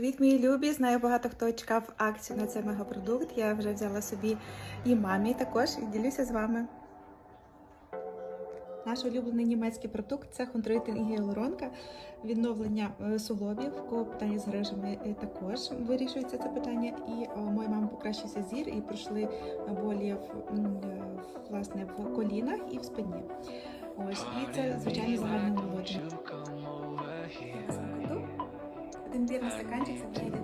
Привіт, мої любі! Знаю, багато хто чекав акцію на цей мегапродукт. Я вже взяла собі і мамі також і ділюся з вами. Наш улюблений німецький продукт це хондритин і гіалуронка. Відновлення е, суглобів, питання з грижами е, також вирішується це питання. І е, моя мама покращився зір і пройшли болі в, власне, в колінах і в спині. Ось, і це звичайно загальне омолодження. Один вірний стаканчик це буде